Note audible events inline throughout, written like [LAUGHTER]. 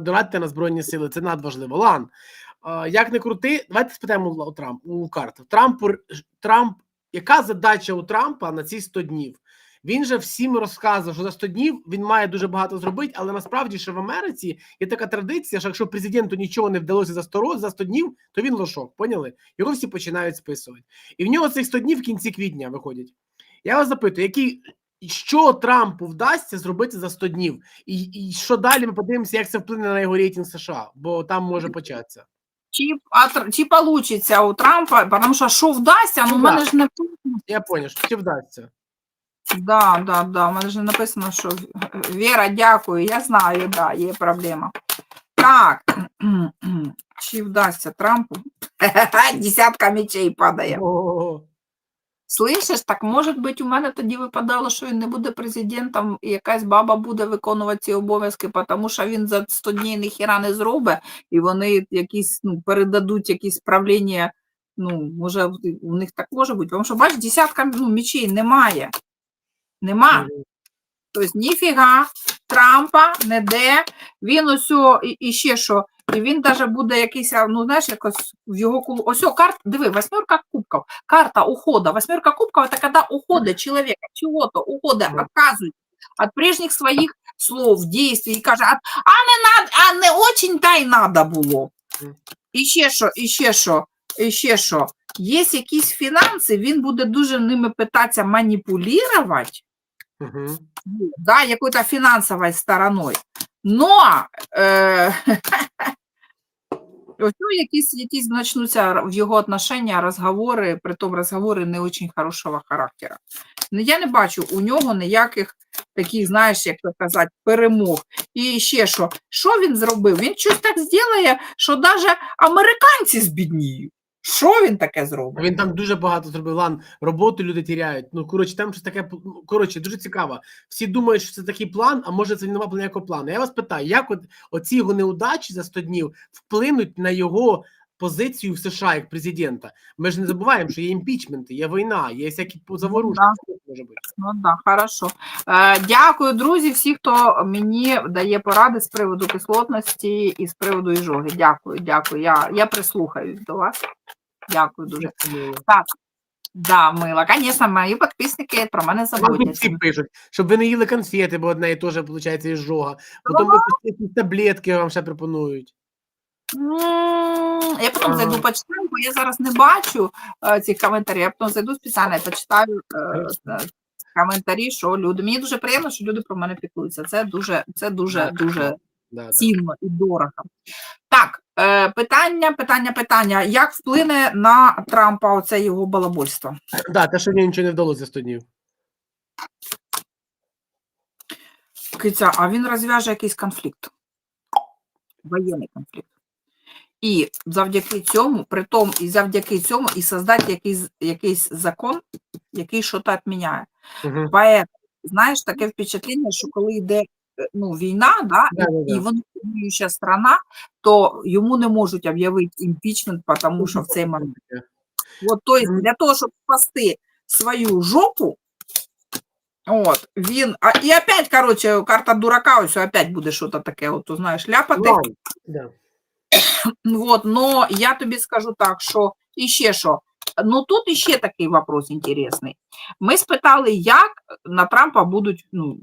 донатьте на Збройні Сили, це надважливо. Лан, як не крути, давайте спитаємо у Трамп, у карти. Трампу, Трамп, яка задача у Трампа на ці 100 днів? Він же всім розказував, що за 100 днів він має дуже багато зробити, але насправді ще в Америці є така традиція, що якщо президенту нічого не вдалося за 100 роз, за 100 днів, то він лошок. Поняли? Його всі починають списувати. І в нього цих 100 днів в кінці квітня виходять. Я вас запитую, який, що Трампу вдасться зробити за 100 днів? І, і що далі ми подивимося, як це вплине на його рейтинг США, бо там може початися. Чи, а, чи получиться у Трампа, тому що що вдасться, ну в мене ж не Я поняв, що чи вдасться. Да, да, да. У мене ж не написано, що Віра, дякую, я знаю, да, є проблема. Так, чи вдасться Трампу? [LAUGHS] Десятка мечей падає. О, Слышиш, так може бути, у мене тоді випадало, що він не буде президентом, і якась баба буде виконувати ці обов'язки, тому що він за 100 днів ніхіра не зробить, і вони якісь ну, передадуть якісь правління. Ну, може, у них так може бути. Тому що, бачиш, десятка ну, мечей немає. Нема. Тобто ніфіга, Трампа не де, він ось і, і ще що, і він даже буде якийсь, ну знаєш, якось в його кулу. Ось о, карта, диви, восьмерка кубков, карта ухода. Восьмерка кубков это когда ухода человека, чего-то, ухода, Мгм. отказывает от прежних своїх слов, действий, і каже, а, не надо, а не очень та й надо було. І ще що, і ще що, і ще що. Є якісь фінанси, він буде дуже ними питатися маніпулювати, Угу. да, какой-то финансовой стороной. Но е, [LAUGHS] ну, якісь, якісь почнуться в його отношення розговори, притом розговори не дуже хорошого характеру. Ну, Я не бачу у нього ніяких таких, знаєш, як то казати, перемог. І ще що, що він зробив? Він щось так зробить, що навіть американці збідніють. Що він таке зробив? Він там дуже багато зробив лан, роботу люди тіряють. Ну, коротше, там щось таке, ну, коротше, дуже цікаво. Всі думають, що це такий план, а може це нема ніякого плану. Я вас питаю, як от оці його неудачі за 100 днів вплинуть на його позицію в США як президента? Ми ж не забуваємо, що є імпічменти, є війна, є всякі заворушки. да. Може бути? Ну да, хорошо. Е, дякую, друзі, всі, хто мені дає поради з приводу кислотності і з приводу іжоги. Дякую, дякую. Я, я прислухаюсь до вас. Дякую дуже. Так, да, мила. Звісно, мої підписники про мене заботяться. всі пишуть, щоб ви не їли конфети, бо одне і теж виходить ізжога. Потім ви якісь таблетки вам ще пропонують. Я потім зайду почитаю, бо я зараз не бачу е, цих коментарів. Я потім зайду спеціально і почитаю е, е, коментарі, що люди. Мені дуже приємно, що люди про мене піклуються. Це дуже, це дуже, дуже цінно і дорого. Так, питання, питання, питання. Як вплине на Трампа оце його балабольство? Да, те, що мені нічого не вдалося за 100 днів. Киця, а він розв'яже якийсь конфлікт, воєнний конфлікт. І завдяки цьому, при тому, і завдяки цьому, і создати якийсь, якийсь закон, який щось відміняє. Угу. Поэтому, знаєш, таке впечатлення, що коли йде е, ну, війна, да, Да, да, і да. вона воююча страна, то йому не можуть об'явити імпічмент, тому що в цей момент. От, то есть для того, щоб спасти свою жопу, от, він, а, і опять, короче, карта дурака, ось опять буде щось таке, от, знаєш, ляпати. Да. Вот, но я тобі скажу так, що і ще що. Ну тут іще такий вопрос інтересний. Ми спитали, як на Трампа будуть ну,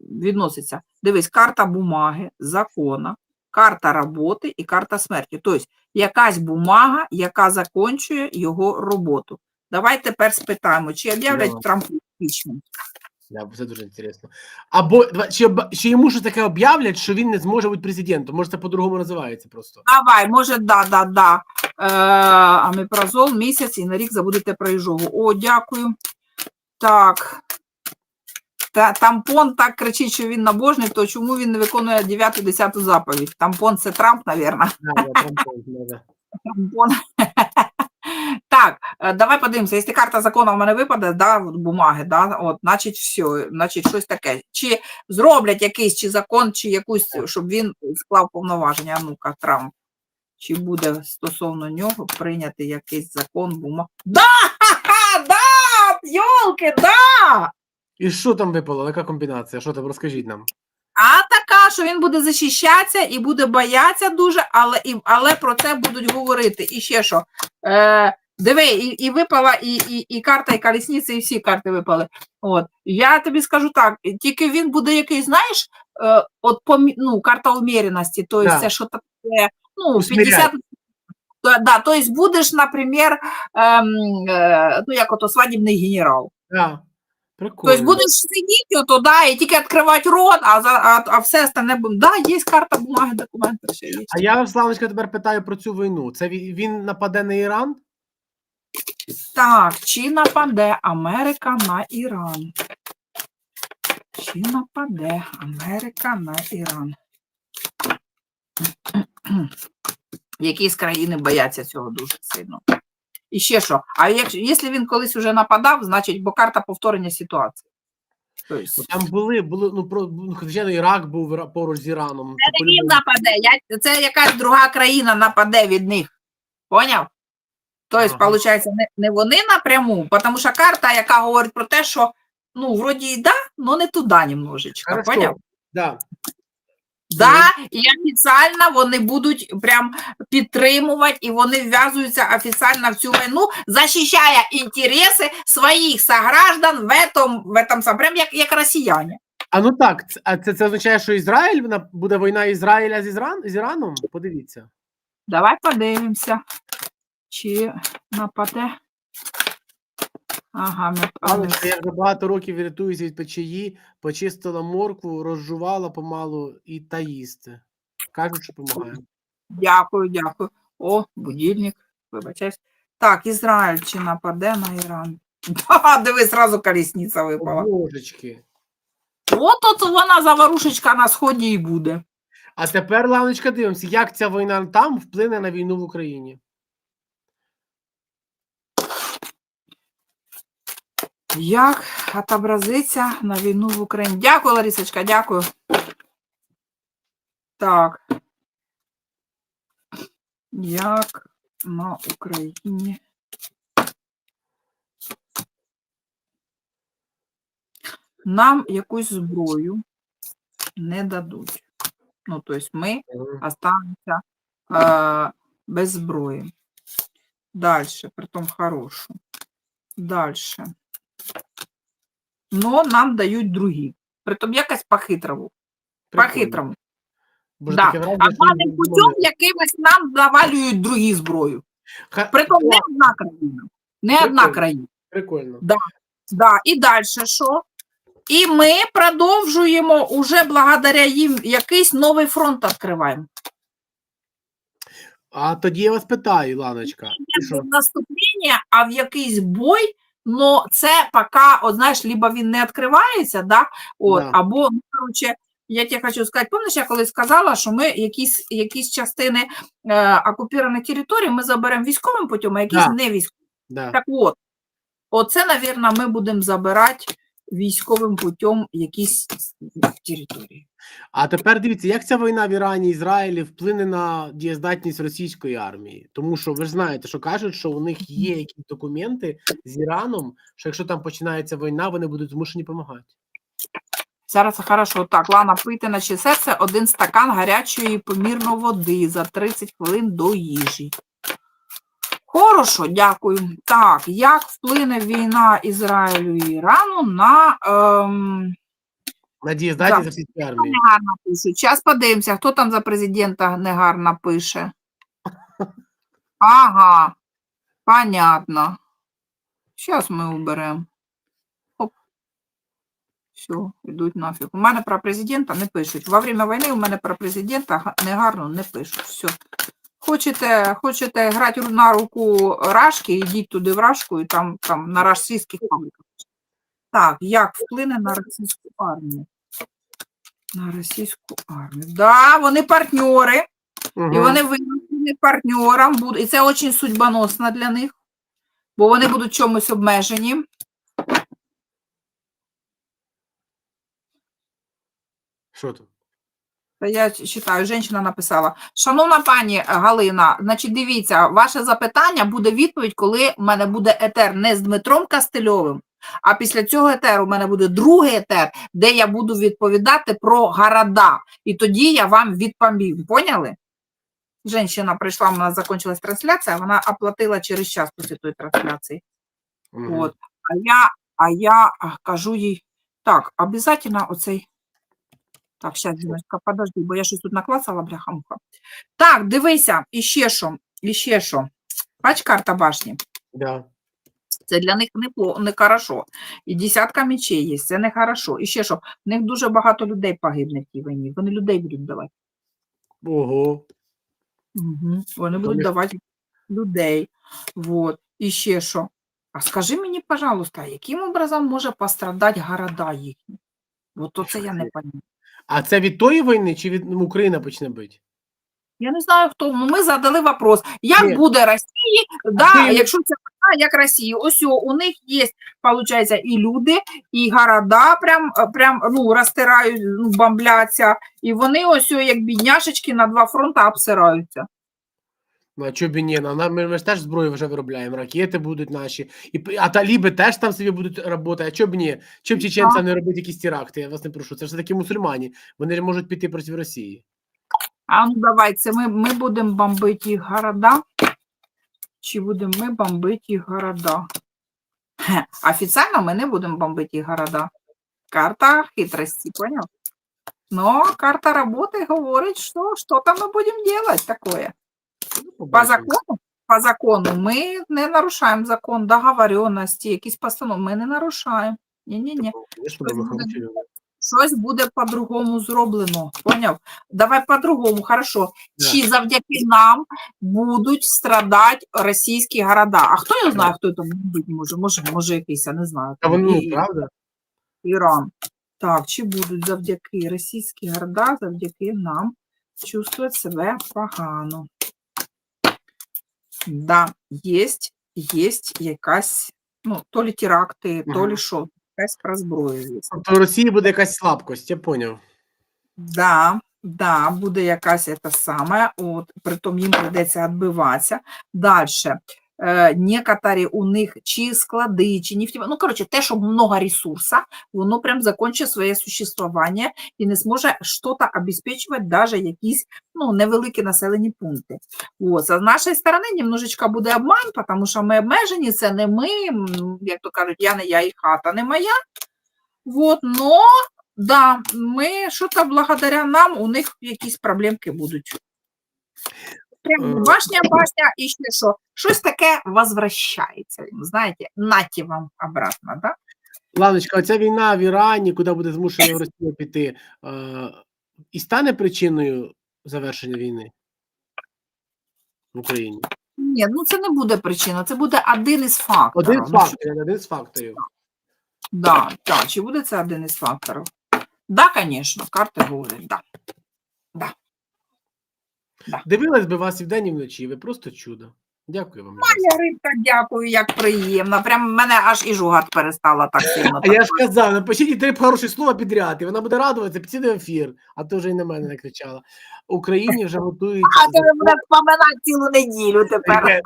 відноситися. Дивись, карта бумаги, закона, карта роботи і карта смерті. Тобто якась бумага, яка закінчує його роботу. Давай тепер спитаємо, чи об'являть. Трампу імпічмент? Да, це дуже інтересно. Або чи, чи йому щось таке об'являть, що він не зможе бути президентом? Може, це по-другому називається просто. Давай, може, да, да, да. Е, аміпрозол місяць і на рік забудете про іжогу. О, дякую. Так. Та, тампон так кричить, що він набожний, то чому він не виконує 9-10 заповідь? Тампон це Трамп, навірно. Да, да, там, да, да. Тампон. Так, е, давай подивимося, якщо карта закону в мене випаде, да, бумаги, да, от, значить, все, значить, щось таке. Чи зроблять якийсь чи закон, чи якусь, щоб він склав повноваження. Ну-ка, Трамп. Чи буде стосовно нього прийняти якийсь закон, бумаг. Да! Да! Йолки, да! І що там випало? Яка комбінація? Що там? Розкажіть нам. А така, що він буде захищатися і буде боятися дуже, але, і, але про це будуть говорити. І ще що. Е, диви, і, і випала і, і, і карта, і колісниця, і всі карти випали. От. Я тобі скажу так, тільки він буде який, знаєш, е, от помі- ну, карта уміряності, тобто Да. це що таке, ну, 50 Да, да, то будеш, наприклад, ем, е, ну як ото свадібний генерал. Да. Прикольно. Тобто будеш сидіти ото, да, і тільки відкривати рот, а, за, а, а все остальне буде. Да, є карта, бумаги, документи, все є. А я, Славочка, тепер питаю про цю війну. Це він, він нападе на Іран? Так, чи нападе Америка на Іран? Чи нападе Америка на Іран? Якісь країни бояться цього дуже сильно. І ще що? А якщо, якщо він колись вже нападав, значить, бо карта повторення ситуації. Тобто, Там були, були ну, про, ну, звичайно, Ірак був поруч з Іраном. Це Це не він нападе, я, це якась друга країна нападе від них. Поняв? Тобто, Ага. виходить, не, не вони напряму, тому що карта, яка говорить про те, що ну, вроді і да, але не туди немножечко. Хорошо. Поняв? Да. Да, і офіційно вони будуть прям підтримувати, і вони вв'язуються офіційно в цю війну, захищає інтереси своїх сограждан в этом, в этом сам, прям як, як росіяни. А ну так, а це, це означає, що Ізраїль на- буде війна Ізраїля з, Ізран, з Іраном? Подивіться. Давай подивимося, чи нападе. Ага, ми Галочка, я вже багато років рятуюся від печії, почистила моркву, розжувала помалу і та їсти. Кажуть, що допомагає. Дякую, дякую. О, будильник, вибачаюсь. Так, Ізраїль чи нападе на Іран? [LAUGHS] Да, диви, зразу колісниця випала. Божечки. От от вона заварушечка на сході і буде. А тепер, Ланочка, дивимося, як ця війна там вплине на війну в Україні. Як отобразиться на війну в Україні? Дякую, Ларисочка, дякую. Так. Як на Україні? Нам якусь зброю не дадуть. Ну, тобто ми останемся э, без зброї. Дальше, притом хорошу. Дальше. Но нам дають другі. Притом якось по-хитрому. По-хитрому. Да. А паним путем якимось нам завалюють другі зброю. Притом не одна країна. Не одна країна. Прикольно. Да. І далі що? І ми продовжуємо уже благодаря їм якийсь новий фронт відкриваємо. А тоді я вас питаю, Ланочка. не в наступлення, а в якийсь бой, но це поки, от знаєш, либо він не відкривається, да, от, Да. або, ну, коротше, я тебе хочу сказати, пам'ятаєш, я колись сказала, що ми якісь, якісь частини е, окупованих територій ми заберемо військовим путем, а якісь Да. не військовим. Да. Так от, оце, мабуть, ми будемо забирати військовим путем якісь території. А тепер дивіться, як ця війна в Ірані Ізраїлі вплине на дієздатність російської армії. Тому що ви ж знаєте, що кажуть, що у них є якісь документи з Іраном, що якщо там починається війна, вони будуть змушені допомагати. Зараз це хорошо. Так, Лана, пийте на чи серце один стакан гарячої помірно води за 30 хвилин до їжі. Хорошо, дякую. Так, як вплине війна Ізраїлю і Ірану на ем, На дієздатність Так. російської армії. негарно пишуть. Зараз подивимося, хто там за президента негарно пише. [LAUGHS] Ага, понятно. Зараз ми уберемо. Оп. Все, йдуть нафіг. У мене про президента не пишуть. Во время війни у мене про президента негарно не пишуть. Все. Хочете, хочете грати на руку Рашки, йдіть туди в Рашку і там, там на російських фабриках. Так, як вплине на російську армію? На російську армію. Да, вони партньори. І вони винні партнерам будуть, і це дуже судьбоносно для них, бо вони будуть чомусь обмежені. Що тут? Та Я читаю, жінка написала: Шановна пані Галина, значить, дивіться, ваше запитання буде відповідь, коли в мене буде етер не з Дмитром Кастельовим, А після цього етеру у мене буде другий етер, де я буду відповідати про города. І тоді я вам відповім. Поняли? Женщина прийшла, у нас закончилась трансляція, вона оплатила через час після тої трансляції. Мгм. От. А я, а я кажу їй, так, обов'язково оцей. Так, зараз, Жіночка, подожди, бо я щось тут наклацала, бляха-муха. Так, дивися, і ще що, і ще що. Бач, карта башні. Да. Це для них не, по- не хорошо. І десятка мечей є, це не хорошо. І ще що, в них дуже багато людей погибне в тій війні. Вони людей будуть давати. Ого. Угу. Вони будуть Вони- давати людей. Вот. І ще що. А скажи мені, пожалуйста, яким образом може пострадати города їхні? От то це я не пам'ятаю. А це від тої війни чи від ну, Україна почне бити? Я не знаю, хто. Ну, ми задали вопрос. Як Ні. буде Росії, да, ти- якщо це вона, як Росії, ось у них є, виходить, і люди, і города прям, е, прям ну, розтирають, ну, бомбляться, і вони ось як бідняшечки на два фронта обсираються. Ну, а чого б і ні? Ну, на- Ми, ми ж теж зброю вже виробляємо, ракети будуть наші, і, п- а таліби теж там собі будуть працювати. А чого б ні? Чим чеченцям не робити якісь теракти? Я вас не прошу. Це ж такі мусульмані. Вони ж можуть піти проти Росії. А ну давай, це ми, ми будемо бомбити їх города. Чи будемо ми бомбити їх города? Хе, Офіційно ми не будемо бомбити їх города. Карта хитрості, понял? Но карта роботи говорить, що що там ми будемо делать такое. По закону, по закону ми не нарушаємо закон договоренності, якісь постанови ми не нарушаємо. Ні-ні-ні. Щось буде по-другому зроблено. Поняв? Давай по-другому, хорошо. Да. Чи завдяки нам будуть страдати російські города? А хто його знає, хто там може? Може, може якийсь, я не знаю. Та вони, і- правда? Іран. Так, чи будуть завдяки російські города, завдяки нам чувствувати себе погано? Да, є, єсть якась, ну, то лі теракти, то лі що, якась про зброю є. Тобто в Росії буде якась слабкость, я поняв. Да, да, буде якась це саме, от, притом їм прийдеться відбиватися. Далі. Е, некоторі у них чи склади, чи нефтево, ну, коротше, те, що много ресурса, воно прям закончить своє существування і не зможе щось обезпечувати навіть якісь ну, невеликі населені пункти. От, з нашої сторони немножечко буде обман, тому що ми обмежені, це не ми, м, як то кажуть, я не я і хата не моя. Вот, но Да, ми що-то благодаря нам у них якісь проблемки будуть. Прям Е. башня, башня, і ще що. Щось таке возвращається. Знаєте, наті вам обратно, да? Ланочка, оця війна в Ірані, куди буде змушена Росія піти, е, і стане причиною завершення війни в Україні. Ні, ну це не буде причина, це буде один із факторів. Один з Ну, факторів, один з факторів. Да, да, чи буде це один із факторів? Да, звісно, карти говорять, да. Дивилась би вас і вдень, і вночі. Ви просто чудо. Дякую вам. Люба. Я рибка, дякую, як приємно. Прям мене аж і жугат перестала так сильно. [LAUGHS] А я ж казав, напишіть три хороші слова підряд, і вона буде радуватися, підійде ефір, а то вже й на мене не кричала. Україні вже готують. А ти мене вспоминати цілу неділю тепер.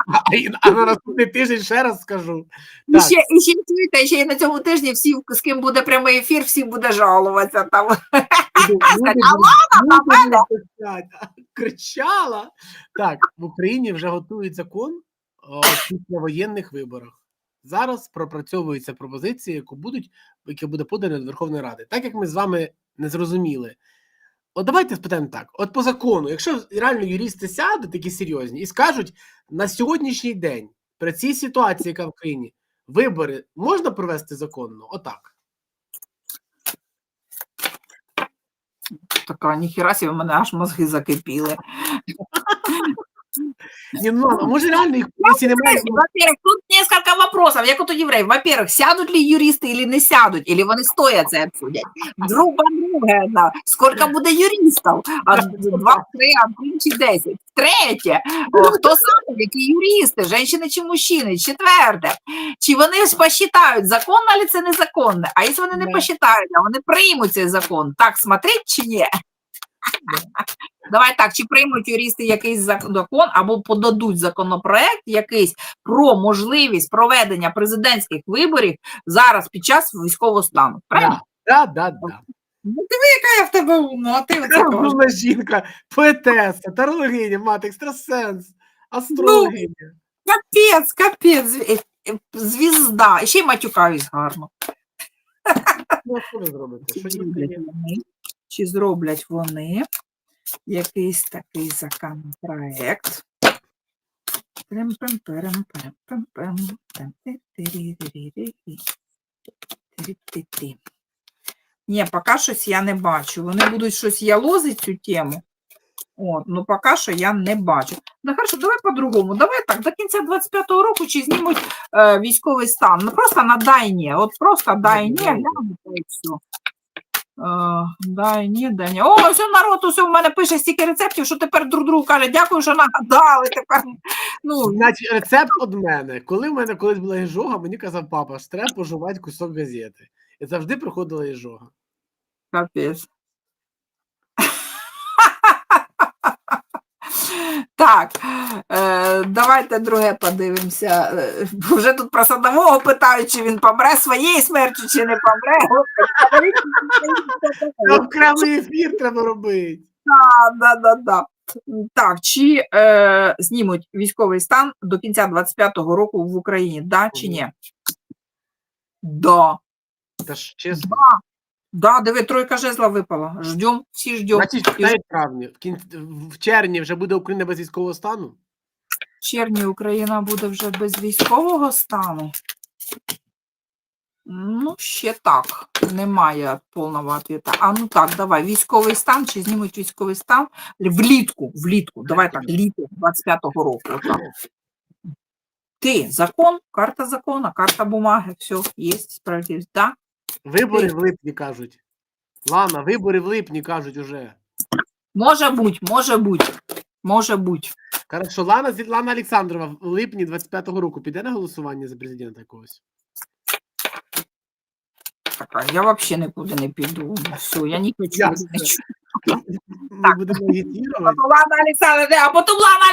А, на наступний тиждень ще раз скажу. І ще, і ще чуєте, ще й на цьому тижні всі, з ким буде прямий ефір, всі буде жалуватися там. [LAUGHS] Кричала. Так, в Україні вже готують закон о післявоєнних виборах. Зараз пропрацьовуються пропозиції, яку будуть, які буде подано до Верховної Ради. Так як ми з вами не зрозуміли. От давайте спитаємо так: от по закону, якщо реально юристи сядуть такі серйозні і скажуть на сьогоднішній день при цій ситуації, яка в країні, вибори можна провести законно? Отак. Така, ніхіра в мене аж мозги закипіли. Ні, ну ладно, може реально їх якщо немає. Во-первых, тут несколько вопросов, як от у євреїв. Во-первых, сядуть ли юристи или не сядуть, или вони стоять це обсудять. Друг по-друге, да. скільки буде юристів? А два, три, а три чи десять. Третє, хто сам, які юристи, жінки чи мужчини? Четверте, чи вони ж посчитають, законно ли це незаконне? А якщо вони не посчитають, а вони приймуть цей закон, так смотреть чи ні? Давай так, чи приймуть юристи якийсь закон або подадуть законопроект якийсь про можливість проведення президентських виборів зараз під час військового стану. Правильно? Да, да, да. Ну, диви, яка я в тебе умна, а ти оце. Розумна жінка, поетеса, тарологиня, мати, екстрасенс, астрологиня. Капець, капець, зві- е, звізда. І ще й матюкаюсь гарно. Ну, що ви зробите? Що вони, чи зроблять вони якийсь такий законопроект. Ні, поки щось я не бачу. Вони будуть щось ялозити цю тему. От, ну поки що я не бачу. Ну хорошо, давай по-другому. Давай так, до кінця 25-го року чи знімуть е, військовий стан. Ну просто на дай ні. От просто дай ні, глянути і все. Е, дай ні, ні. О, все народ, усе в мене пише стільки рецептів, що тепер друг другу каже, дякую, що нагадали. Тепер ну, Значить, рецепт від мене. Коли в мене колись була іжога, мені казав папа, що треба пожувати кусок газети. І завжди приходила іжога. Капець. Так, е, давайте друге подивимося. Е, Вже тут про садового питають, чи він помре своєю смертю, чи не помре. Там окремий ефір треба робити. да, да, да. Так, чи е, знімуть військовий стан до кінця 25-го року в Україні, да чи ні? Да. Та ж чесно. Да, диви, тройка жезла випала. Ждем, всі ждем. Значить, в кінці травні, в, кін... в червні вже буде Україна без військового стану. В червні Україна буде вже без військового стану. Ну, ще так. Немає повного відповіді. А ну так, давай, військовий стан, чи знімуть військовий стан влітку, влітку, давай так, літо 25-го року. Отак. Ти, закон, карта закона, карта бумаги, все, є справедливість. Да? Вибори в липні кажуть. Лана, вибори в липні кажуть уже. Може бути, може бути, може бути. Хорошо, Лана, Зі- Лана Олександрова в липні 25-го року піде на голосування за президента якогось. Така, я взагалі нікуди не піду. Все, я не хочу. Ясно. [LAUGHS] не чую. Ми будемо агітувати. Лана Олександровна, а потім Лана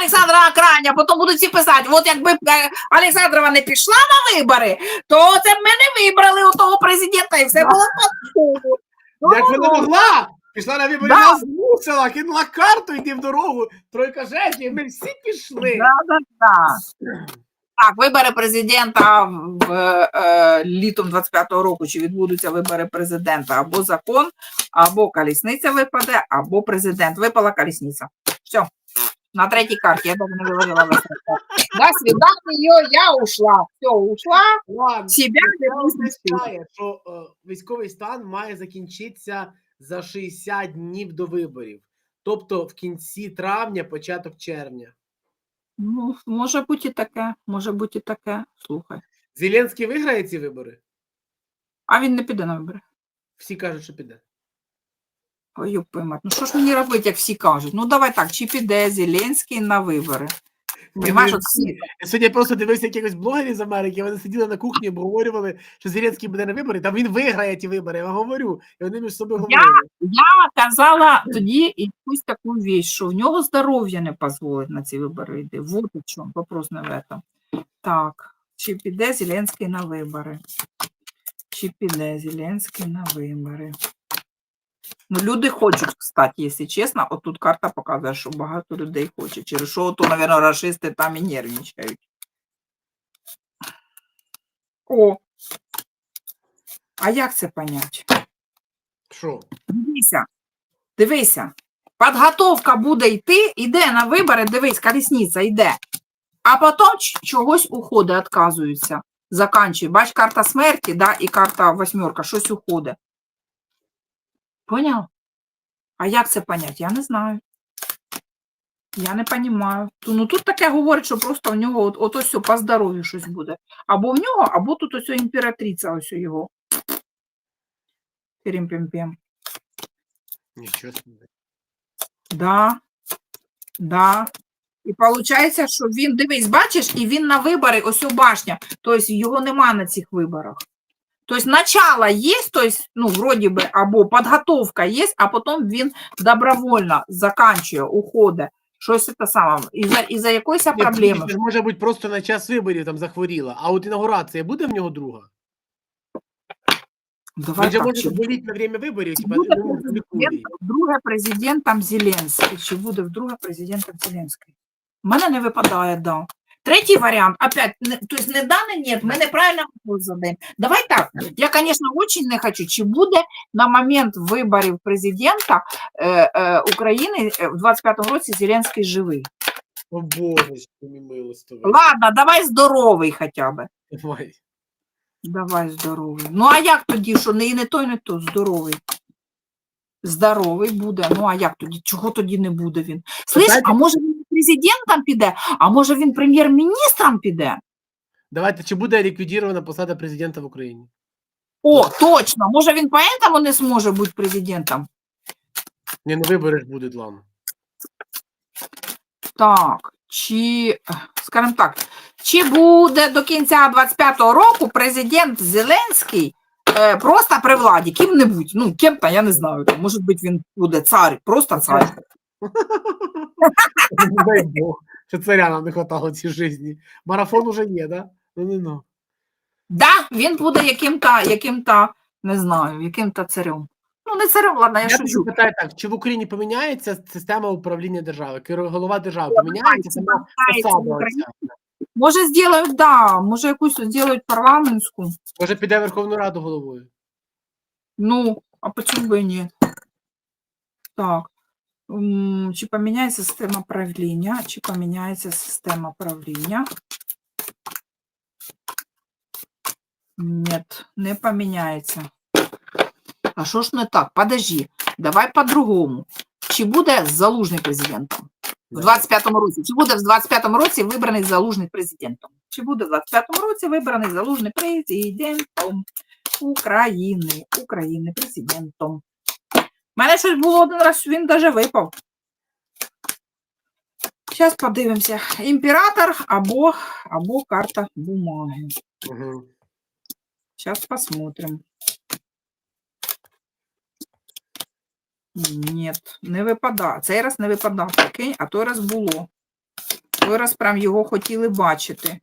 Олександровна Краня, потім будуть всі писати, от якби е, Олександрова не пішла на вибори, то це б ми не вибрали у того президента, і все було по-другому. Як вона могла? Пішла на вибори, Да. змусила, кинула карту, йди в дорогу, тройка жезлів, ми всі пішли. Да, да, да. Так, вибори президента в е, літом 25-го року, чи відбудуться вибори президента, або закон, або колісниця випаде, або президент. Випала колісниця. Все. На третій карті я даже не виложила весь рецепт. До свидания, я ушла. Все, ушла. Ладно. Себя Це означає, що е, військовий стан має закінчитися за 60 днів до виборів. Тобто в кінці травня, початок червня. Ну, може бути і таке, може бути і таке. Слухай. Зеленський виграє ці вибори? А він не піде на вибори. Всі кажуть, що піде. Ой, ёб ну що ж мені робити, як всі кажуть? Ну давай так, чи піде Зеленський на вибори? Понимаєш, от всі Я сьогодні просто дивився якихось блогерів з Америки, вони сиділи на кухні, обговорювали, що Зеленський буде на вибори, та він виграє ті вибори, я говорю. І вони між собою Я- Я казала тоді якусь таку віч, що в нього здоров'я не дозволить на ці вибори йти. Вот у чому, вопрос не в этом. Так, чи піде Зеленський на вибори? Чи піде Зеленський на вибори? Ну, люди хочуть, кстати, якщо чесно, от тут карта показує, що багато людей хоче. Через що, то, мабуть, расисти там і нервничають. О! А як це понять? Що? Дивися, дивися. Підготовка буде йти, йде на вибори, дивись, колісниця йде. А потім чогось уходить, відказуються. Заканчує. Бач, карта смерті, да, і карта восьмерка, щось уходить. Поняв? А як це понять? Я не знаю. Я не розумію. Ну тут таке говорить, що просто в нього от, от ось все, по здоров'ю щось буде. Або в нього, або тут ось імператриця ось його. Пірім-пім-пім. Нічого собі. Да, да. І виходить, що він, дивись, бачиш, і він на вибори, ось у башня. Тобто його нема на цих виборах. То есть начало есть, то есть, ну, вроде бы, або подготовка есть, а потом він добровольно заканчує, уходить. Щось це саме. Із-за, із-за якоїсь Ні, проблеми. це ж може бути просто на час виборів там захворіла, а от інаугурація буде в нього друга? Давай Він же може чи на время виборів, типа ну, вдруге президентом Зеленський. Чи буде вдруге президентом Зеленський? У мене не випадає, да. Третій варіант, опять, не, то есть не да, нет, ми неправильно вопрос задаємо. Давай так, я, конечно, очень не хочу, чи буде на момент виборів президента е, е, України е, в 25-му році Зеленський живий. О Боже, милостивий. Ладно, давай здоровий хоча б. Давай. Давай здоровий. Ну а як тоді, що не і не той, не той, здоровий? Здоровий буде. Ну а як тоді? Чого тоді не буде він? Слиш, а може він президентом піде, а може він прем'єр-міністром піде? Давайте, чи буде ліквідірована посада президента в Україні? О, точно, може він поэтому не зможе бути президентом? Ні, ну вибори ж будуть, ладно. Так, чи, скажімо так, чи буде до кінця 25-го року президент Зеленський е, просто при владі, ким-небудь, ну, ким-то, я не знаю, там, може бути він буде цар, просто цар. Ну, Дай Бог, що царя нам не хватало цій житті. Марафон уже є, да? Ну, ну, ну. Да, він буде яким-то, яким-то, не знаю, яким-то царем. Ну, не царем, ладно, я Я шучу. питаю так, чи в Україні поміняється система управління держави? Голова держави поміняється, сама посада Може, зроблять, да, може, якусь зроблять парламентську. Може піде Верховну Раду головою? Ну, а почему бы и нет? Так. Чи поміняється система правління? Чи поміняється система правління? Нет, не поміняється. А що ж не так? Подожди, давай по-другому. Чи буде залужний президентом? В 25-му році. Чи буде в 25-му році вибраний залужний президентом? Чи буде в 25-му році вибраний залужний президентом України? України президентом. У мене щось було один раз, він даже випав. Зараз подивимося. Імператор або, або карта бумаги. Угу. Сейчас посмотрим. Нет, не випадає. Цей раз не випадав, прикинь, а той раз було. Той раз прям його хотіли бачити.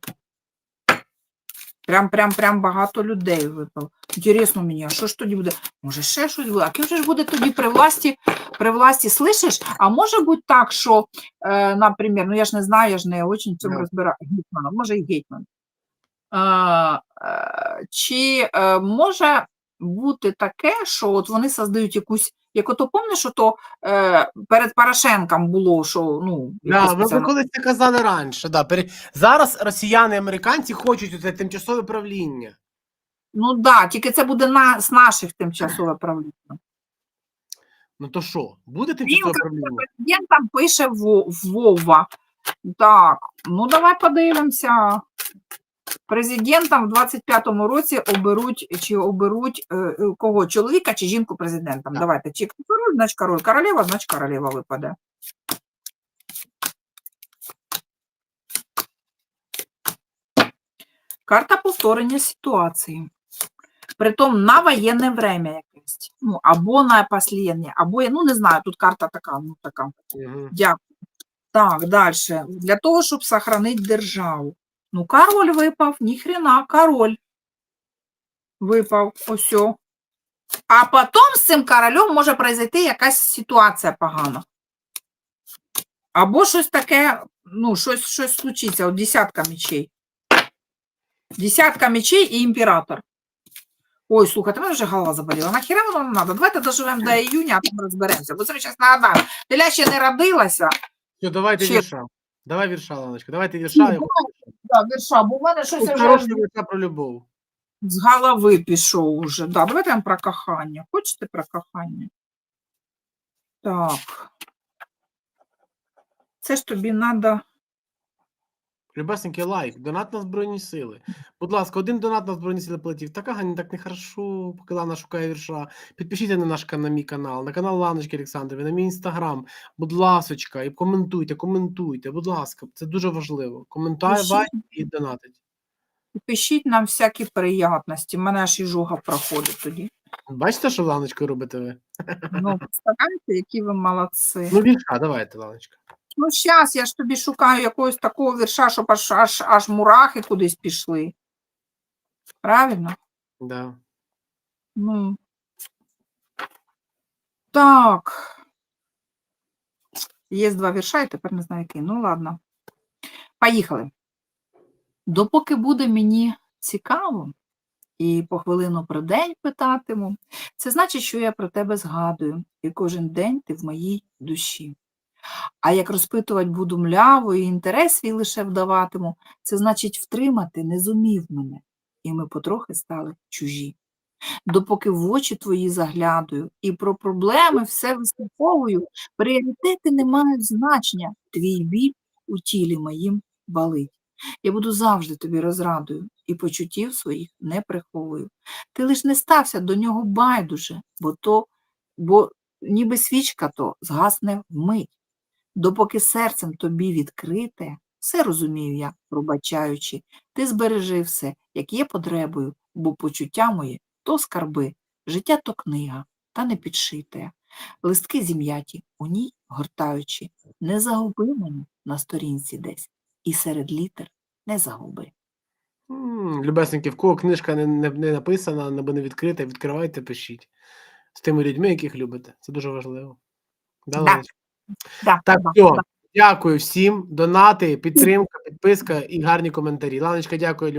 Прям, прям, прям багато людей випало. Інтересно мені, а що ж тоді буде? Може, ще щось буде? А ким же ж буде тоді при власті, при власті, слышиш? А може бути так, що, е, наприклад, ну я ж не знаю, я ж не очень в цьому розбираю. Гетьмана, може і гетьман. Е, е, чи е, може бути таке, що от вони создають якусь, як ото помниш, що то е, перед Порошенком було, що ну, Да, ви, ви колись це казали раніше. Да. Зараз росіяни і американці хочуть це тимчасове правління. ну да, тільки це буде на, з наших тимчасове правління. Ну то що, буде тимчасове правління? Президентом пише Вова. Так, ну давай подивимося. Президентом в 25-му році оберуть чи оберуть е, е, кого? Чоловіка чи жінку президентом? Так. Давайте. Чи король, значить король. Королева, значить королева випаде. Карта повторення ситуації. Притом на воєнне время якесь. Ну, або на посліднє, або, я ну не знаю, тут карта така, ну така. Дякую. Так, далі. Для того, щоб сохранити державу. Ну, король випав, ніхрена, король випав, ось. А потім з цим королем може произойти якась ситуація погана. Або щось таке, ну, щось, щось случиться, от десятка мечей. Десятка мечей і імператор. Ой, слухайте, мене вже голова заболіла. Нахіра воно нам надо? Давайте доживемо до іюня, а там розберемося. Бо це зараз нагадаємо. Теля ще не родилася. Все, давайте Ще- вірша. Давай вірша, Ланочка, давайте вірша. Я Да, вірша, бо в мене щось вже вірша про любов. з голови пішов уже. Да, давайте там про кохання. Хочете про кохання? Так. Це ж тобі треба. Любесенький лайк, донат на Збройні Сили. Будь ласка, один донат на Збройні Сили полетів. Така Ганя, так нехорошо, поки Лана шукає вірша. Підпишіться на наш на мій канал, на канал Ланочки Олександрові, на мій інстаграм. Будь ласочка, і коментуйте, коментуйте, будь ласка, це дуже важливо. Коментуй Пишіть. і донатить. Пишіть нам всякі приятності. Мене аж і жога проходить тоді. Бачите, що Ланочкою робите ви? Ну, представляєте, які ви молодці. Ну, вірша, давайте, Ланочка. Ну, зараз я ж тобі шукаю якогось такого вірша, щоб аж, аж, аж мурахи кудись пішли. Правильно? Да. Ну. Так. Є два вірша, і тепер не знаю який. Ну, ладно. Поїхали. Допоки буде мені цікаво, і по хвилину про день питатиму, це значить, що я про тебе згадую, і кожен день ти в моїй душі. А як розпитувати буду мляво і інтерес свій лише вдаватиму, це значить втримати не зумів мене, і ми потрохи стали чужі. Допоки в очі твої заглядаю і про проблеми все вислуховую, пріоритети не мають значення, твій біль у тілі моїм болить. Я буду завжди тобі розрадою і почуттів своїх не приховую. Ти лиш не стався до нього байдуже, бо то, бо ніби свічка то згасне вмить. Допоки серцем тобі відкрите, все розумію я, пробачаючи, ти збережи все, як є потребою, бо почуття моє то скарби, життя то книга, та не підшите. Листки зім'яті, у ній гортаючи, не загуби мене на сторінці десь, і серед літер не загуби. М, Любесненькі, в кого книжка не, не, не написана, або не відкрита, відкривайте, пишіть. З тими людьми, яких любите. Це дуже важливо. Да, Да. Да, Так, да, все. да. Дякую всім. Донати, підтримка, підписка і гарні коментарі. Ланочка, дякую.